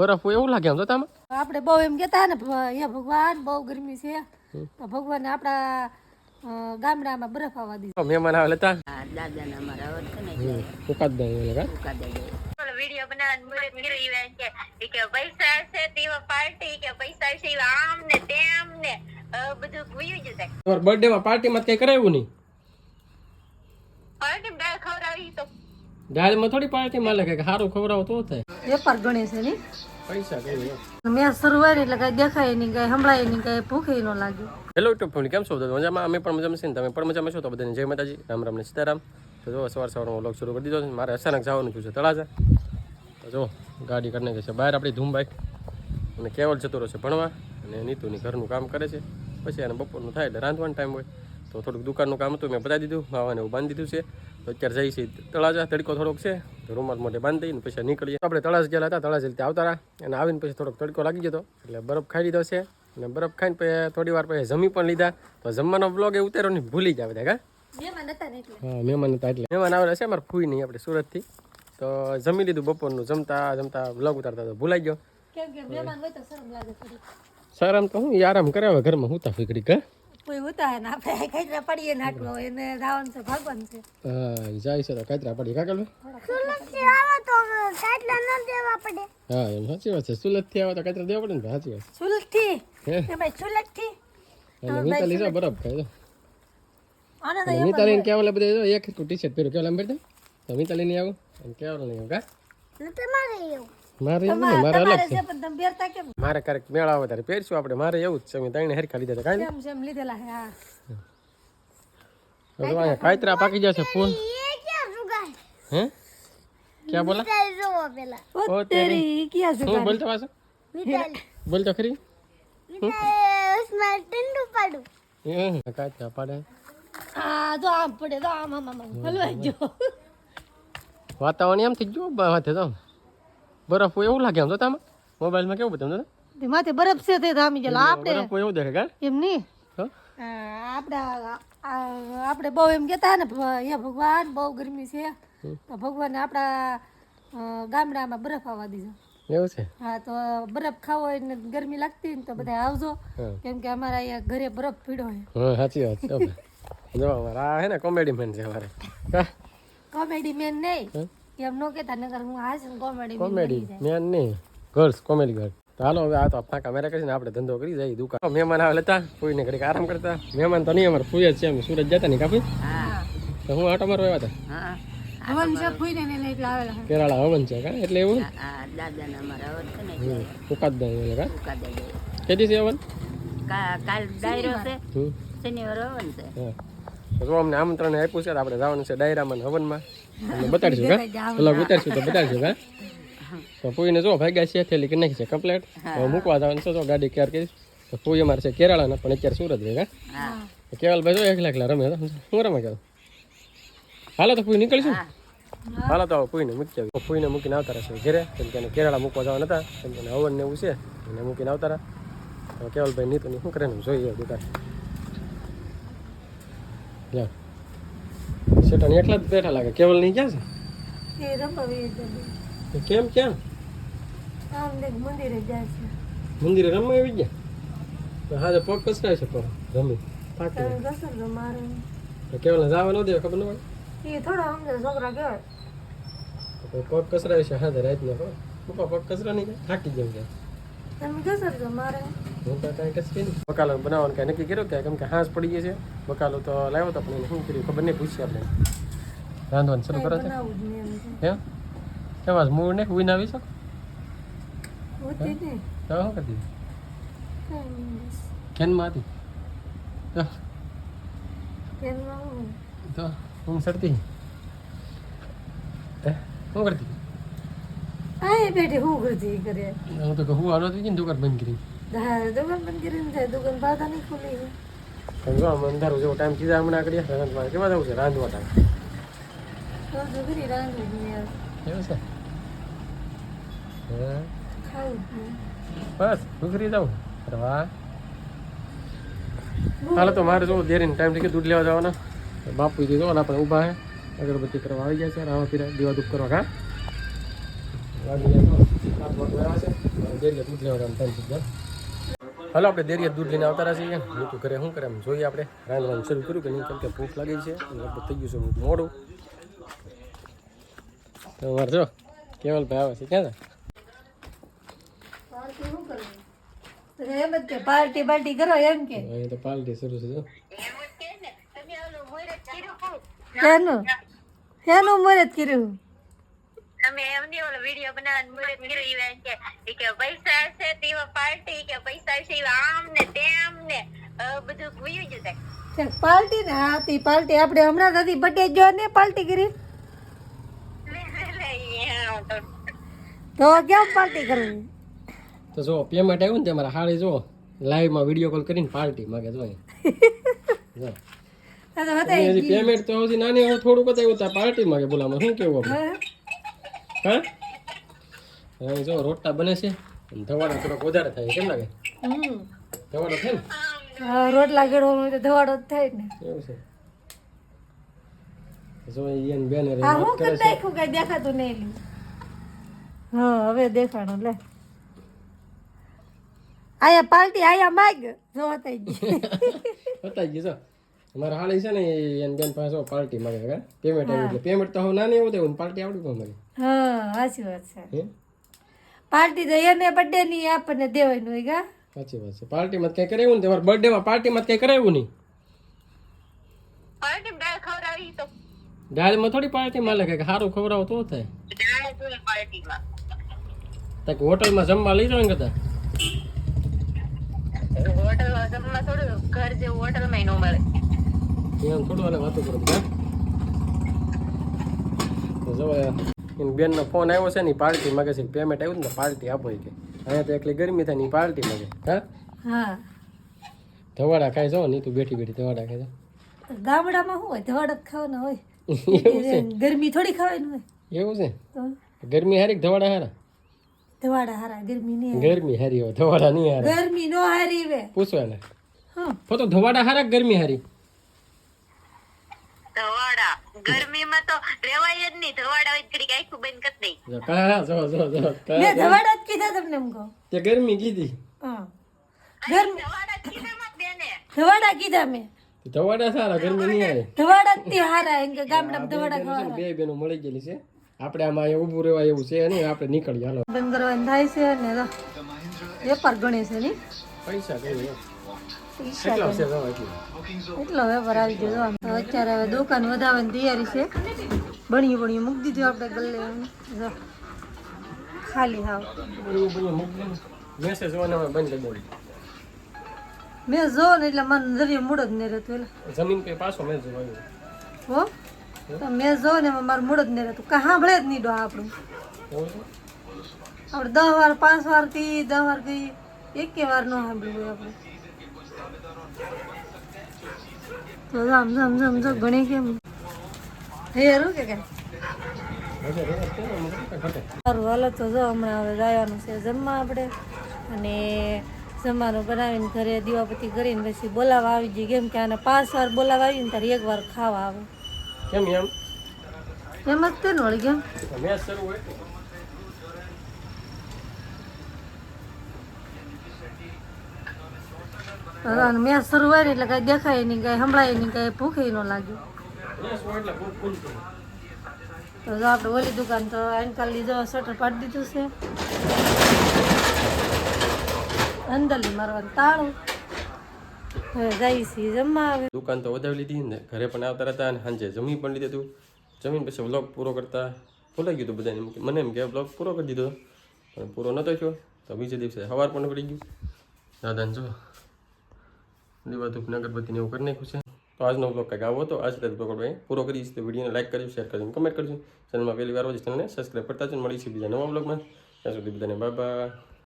બરફ હોય એવું લાગે આમ તો આપણે બહુ એમ કહેતા ને હે ભગવાન બહુ ગરમી છે. તો ભગવાન આપણા ગામડામાં બરફ આવવા દીધો. મહેમાન આવે લેતા. દાદાના અમારા આવત ને ફૂકાત દે ઓલે કા? ટૂંકા દે વીડિયો બનાવવાનું મુરત કર્યું ઈ કે કે પૈસા છે તેવા પાર્ટી કે પૈસા છે આમ ને તેમ ને બધું ભૂયું જશે. તમારા બર્થડે માં પાર્ટી માં કઈ કરાવ્યું નહીં? પાર્ટી દાળ ખવડાવી તો. થોડી પાર્ટી માં લાગે કે સારું ખવડાવો તો થાય. વેપાર ગણે છે નહીં મેં શરૂ હોય ને એટલે કઈ દેખાય નહીં કઈ સંભળાય નહીં કઈ ભૂખે ન લાગે. હેલો યુટ્યુબ ફેમિલી કેમ છો બધા? મજામાં? અમે પણ મજામાં છીએ ને તમે પણ મજામાં છો? તો બધાને જય માતાજી. રામ રામ ને સીતારામ. તો જો સવાર સવારમાં વ્લોગ શરૂ કરી દીધો છે મારે અચાનક જવાનું થયું છે તળાજા. તો જો ગાડી કરીને ગઈ છે બહાર આપણી ધૂમ બાઈક અને કેવલ જતો રહ્યો છે ભણવા. અને નીતુની ઘરનું કામ કરે છે. પછી એને બપોરનું થાય એટલે રાંધવાનો ટાઈમ હોય. તો થોડુંક દુકાનનું કામ હતું મેં બતાવી દીધું માવાને એવું બાંધી દીધું છે. તો અત્યારે જઈ છે તળાજા તડકો થોડોક છે તો રૂમાલ મોઢે બાંધી દઈને પછી નીકળીએ. આપણે તળાજ ગયેલા હતા તળાજ રીતે આવતા અને આવીને પછી થોડોક તડકો લાગી ગયો એટલે બરફ ખાઈ લીધો છે અને બરફ ખાઈને પછી થોડી વાર પછી જમી પણ લીધા. તો જમવાનો બ્લોગ એ ઉતારો ને ભૂલી જ આવે કા? મહેમાન હતા એટલે. હા મહેમાન હતા એટલે. મહેમાન આવેલા છે અમારે ફૂઈ નહીં આપણે સુરતથી. તો જમી લીધું બપોરનું જમતા જમતા બ્લોગ ઉતારતા તો ભૂલાઈ ગયો. તો શરમ તો હું આરામ કરે હવે ઘરમાં હું ફીકડી કા? કોઈ ને આપણે પડીએ નાટલો એને ધાવન છે ભાગવાન છે. હા જાય છે તો પડી. કાકલ હા એમ સાચી વાત છે. સુરત આવો તો કાતરા દેવા પડે ને સાચી વાત હે? તો મિતાલી કેવલે બધે એક ટી શર્ટ પહેર્યું. કેવલે એમ પહેરતા તો મિતાલી નહીં આવું? અને કેવલે નહીં આવું કા? મારે એવું નહીં, મારે અલગ છે. મારે ક્યારેક મેળા આવે પહેરશું આપણે. મારે એવું જ છે મેં ત્રણે હરખા લીધા હતા કાંઈ લીધેલા હા. કાતરા પાકી જશે ફૂલ. હે? ક્યાં બોલા? ઓ તેરી ક્યાં છે હું બોલતો પાછો? બોલતો ખરી. કાતરા પાડે. આ આમ પડે તો આમ આમ આમ આમ. હલવાઈ જો વાતાવરણ એમ થઈ ગયું તો. બરફ હોય એવું લાગે તો તમે? મોબાઈલમાં કેવું બધું માથે બરફ છે તે ધામી ગયેલા આપણે બરફ એવું દેખે કા? એમ નહીં? આપણે આપણે બહુ એમ કહેતા ને હે ભગવાન બહુ ગરમી છે. તો ભગવાન આપણા ગામડામાં બરફ આવવા દીધો. એવું છે? હા તો બરફ ખાવો હોય ને ગરમી લાગતી ને તો બધા આવજો. કેમ કે અમારા અહીંયા ઘરે બરફ પીડો હોય સાચી વાત જો અમારા હે ને કોમેડી મેન છે અમારે. કોમેડી મેન નહીં? એમ ન કહેતા નગર હું હાસ કોમેડી મેન કોમેડી મેન નહીં. ગર્લ્સ કોમેડી ગર્લ હાલો હવે આ તો ફાંકા મેરા કરીને આપણે ધંધો કરી જાય દુકાન. મહેમાન આવે લેતા ફૂઈને ઘડીક આરામ કરતા. મહેમાન તો નહીં અમારે જ છે અમે સુરત જતા નહીં કાપી હા. તો હું આટો મારવા આવ્યા હતા? હવન છે ફૂઈને ને એટલે આવેલા. કેરાળા હવન છે કા? એટલે એવું? દાદાના અમારા આવત છે ને હમ, દે કા? ટૂંકા દે કે દિવસે હવન? કાલ ડાયરો છે. શનિવાર હવન છે. તો અમને આમંત્રણ આપ્યું છે આપણે જવાનું છે ડાયરામાં હવનમાં. બતાડીશું કા? પેલા ઉતારશું તો બતાડીશું કા? તો પૂઈને જો ભાગ્યા છે થેલી કે નાખી છે કમ્પ્લેટ હવે મૂકવા જવાનું છે તો ગાડી ક્યારે કરી. તો પૂઈ અમારે છે કેરાળાના પણ અત્યારે સુરત રહે હા. કેવલભાઈ જો એકલા એકલા રમે હું રમે કેવલ? હાલો તો પૂઈ નીકળીશું. હાલો તો પૂઈને મૂકી આવી પૂઈને મૂકીને આવતા રહેશે ઘરે. કેમ કે કેરાળા મૂકવા જવાના હતા. કેમ કે હવન ને એવું છે. એને મૂકીને આવતા રહ્યા તો કેવલભાઈ નીતુની શું કરે ને? જોઈએ દુકાન. જા સેટાની એકલા જ બેઠા લાગે. કેવલ નહીં ક્યાં છે? કેમ ક્યાં? મંદિરે જાય છે. મંદિરે રમવા આવી ગયા? હા તો પગ કસરાય છે પણ રમી. તો કેવલ જવા ન દે ખબર ન હોય? એ થોડા સમજે છોકરા કહેવાય. તો પગ કસરાય છે હા રાતના પપ્પા પગ કસરા નહીં? થાકી જેમ કે. તમે કસરજો મારે હું કાંઈ નહીં બકાલો બનાવવાનું કાંઈ નક્કી કર્યું કે કેમ કે હાંસ પડી ગઈ છે? બકાલો તો લાવ્યો તો પણ શું કર્યું ખબર નહીં પૂછીએ આપણે. રાંધવાનું શરૂ કરો છે? એમ કેમ આજ મૂળ ને ઉઈને આવી શકો? તો શું બસ. કેનમાં હતી તો હું સરતી. શું કરતી? આ બેઠી હું કરતી કરે. હું તો કહું આનો તો ગઈ દુકાન બંધ કરી. હા દુકાન બંધ કરીને જાય દુકાન બાધા નહીં ખુલી. છે આમ અંધારું જેવો ટાઈમ કીધા હમણાં આગળ રાંધવા. કેવા જવું છે રાંધવા ટાઈમ? તો રાંધવી. એવું છે? બસ ઉઘરી જાઉં. અરે વાહ. હાલો તો મારે જો દેરીને ટાઈમ થઈ દૂધ લેવા જવાના. બાપુ દીધો અને આપણે ઊભા હે. અગરબત્તી કરવા આવી ગયા છે રાવા પીરા દીવા દુઃખ કરવા કા? દૂધ લેવા ટાઈમ થઈ ગયો હાલો આપણે દેરીએ દૂધ લઈને આવતા રહ્યા છીએ. હું તો ઘરે શું કરે એમ જોઈએ આપણે. રાંધવાનું શરૂ કર્યું કે નહીં? કેમ કે ભૂખ લાગી છે. લગભગ થઈ ગયું છે મોડું. તો અમારે જો કેવલભાઈ આવે છે ક્યાં પાર્ટી પાર્ટી પાર્ટી કરો એમ કે. તો પાર્ટી શરૂ છે જો. એવું જ કે ને તમે ઓલું મુહૂર્ત કર્યું? તમે એમની ઓલો વીડિયો બનાવવાનું મુહૂર્ત કર્યું કે કે પૈસા હશે તેવા પાર્ટી કે પૈસા હશે આમ ને તેમ ને. બધું વયું જ થાય પાર્ટી ને હા તી પાર્ટી આપણે હમણાં નથી બટે જો ને પાર્ટી કરી? તો. કેમ પાર્ટી કરવી? તો જો પેમેન્ટ આવ્યું ને તે મારા હાળી જો લાઈવમાં વીડિયો કોલ કરીને પાર્ટી માગે જો પેમેન્ટ તો હજી નાની હું થોડુંક બતાવ્યું ત્યાં પાર્ટી માગે બોલામાં. શું કેવું આપણે? હા? હવે જો રોટલા બને છે ધવાડો થોડોક વધારે થાય કેમ લાગે? ધવાડો થાય ને? રોટલા ગળવાનું હોય તો ધવાડો જ થાય ને. એવું છે. જો ઈયન બેન રે હું કદ દેખું કે દેખાતું નહીં લી હા હવે દેખાણો લે. આયા પાર્ટી આયા માગ. જો થઈ ગઈ. બતાવી ગયું જો. અમારા હાળી છે ને એન બેન પાસે પાર્ટી માગે પેમેન્ટ આવ્યું એટલે પેમેન્ટ તો હું નાની એવું થયું પાર્ટી આવડ્યું પણ મારે હા સાચી વાત છે. પાર્ટી તો એને બર્થડે ની આપણને દેવાનું હોય ગા. સાચી વાત છે. પાર્ટીમાં કઈ કરાવ્યું ને તમારા બર્થડેમાં પાર્ટીમાં કઈ કરાવ્યું નહીં? પાર્ટી દાળ ખવડાવી તો. દાળમાં થોડી પાર્ટી માં કે સારું ખવડાવો તો થાય. દાળ તાકે હોટલમાં જમવા લઈ જાવ ને કદા હોટલ જમવા થોડું ઘર જેવું હોટલમાં નો મળે. એમ થોડું વાતો કરો બધા તો જો એની બેનનો ફોન આવ્યો છે ને પાર્ટી માગે છે પેમેન્ટ આવ્યું ને પાર્ટી આપો કે. અહીંયા તો એકલી ગરમી થાય ને પાર્ટી માગે. હા? હા. ધવાડા ખાઈ જાઓ ને તું બેઠી બેઠી ધવાડા ખાઈ ગામડામાં શું હોય? ધવાડા ખાવાના હોય. ગરમી થોડી ખાવાની હોય. એવું છે? ગરમી હારી ધવાડા હારા? ધવાડા હારા ગરમી નહીં ગરમી હારી હોય ધવાડા નહીં હારા. ગરમી નો હારી વે પૂછવાના. હા. તો ધવાડા હારા ગરમી હારી? ધવાડા. ગરમીમાં તો રેવાય જ નહીં. ધવાડા આખું બંધ કરી દઈ. જો જો જો જો મેં ધવાડા જ કીધા તમને એમ કહું. તે ગરમી કીધી. હા. ગરમી ધવાડા કીધામાં જ બેને. ધવાડા કીધા મેં. ધવાડા સારા ગરમી નહીં હારી ધવાડા તે હારા એમ કે ગામડામાં ધવાડા બેનો બે બેનો મળી ગયેલી છે. આપણે આમાં ઉભું ઊભું રહેવાય એવું છે નહીં આપણે નીકળીએ હાલો. બંધ કરવાનું થાય છે ને વેપાર ગણે છે ની પૈસા કઈ એટલું? એટલો વેપાર આવી ગયો અત્યારે હવે દુકાન વધારવાની તૈયારી છે. બની બની મૂકી દીધું આપણે ગલ્લે. જો ખાલી હાવ મૂકી મેસેજ બંધ કરી મેં જો ને એટલે મને જરીએ મૂડ જ નહીં રહેતું એટલે જમીન પે પાછો મેચ જોવાનું હો? તો મેં જો ને મારું મૂડ જ નહીં રહેતું. કાંઈ સાંભળે જ નહીં ડો આપણું. આપણે દસ વાર પાંચ વાર કહીએ દસ વાર કહીએ એકે વાર ન સાંભળ્યું હોય આપણે. તો જામ જામ જામ જો ગણે કેમ? હેરું કે? સારું હાલો તો જો હમણાં હવે જવાનું છે જમવા આપણે. અને જમવાનું બનાવીને ઘરે દીવાપતિ કરીને પછી બોલાવા આવી જઈએ. કેમ કે આને પાંચ વાર બોલાવા આવી ને ત્યારે એક વાર ખાવા આવે. કેમ એમ? એમ જ તે વળી કેમ? મેચ શરૂ હોય. મેં શરૂ હોય ને એટલે કાંઈ દેખાય નહીં કાંઈ સંભળાય નહીં કાંઈ ભૂખે ન લાગે તો જો આપણે ઓલી દુકાન તો અંકલ લીધો શટર પાડી દીધું છે. અંદરલી મારવાનું તાળું. જમવા આવે દુકાન તો વધાવી લીધી ને ઘરે પણ આવતા રહેતા અને સાંજે જમી પણ લીધું હતું જમીન પછી વ્લોગ પૂરો કરતા ભૂલાઈ ગયું હતું બધાને મને એમ કે વ્લોગ પૂરો કરી દીધો. પણ પૂરો નહોતો થયો. તો બીજે દિવસે સવાર પણ પડી ગયું. દાદાને જો દીવાધૂપ નગરબત્તીને એવું કરી નાખ્યું છે. તો આજનો બ્લોગ કંઈક આવો હતો. આજ બ્લોગ આપણે પૂરો કરીશ તો વિડીયોને લાઇક કરજો શેર કરજો કમેન્ટ કરજો. ચેનલમાં પહેલી વાર હોય ચેનલને સબસ્ક્રાઈબ કરતા જ મળીશું બીજા નવા બ્લોગમાં ત્યાં સુધી બધાને બાય બાય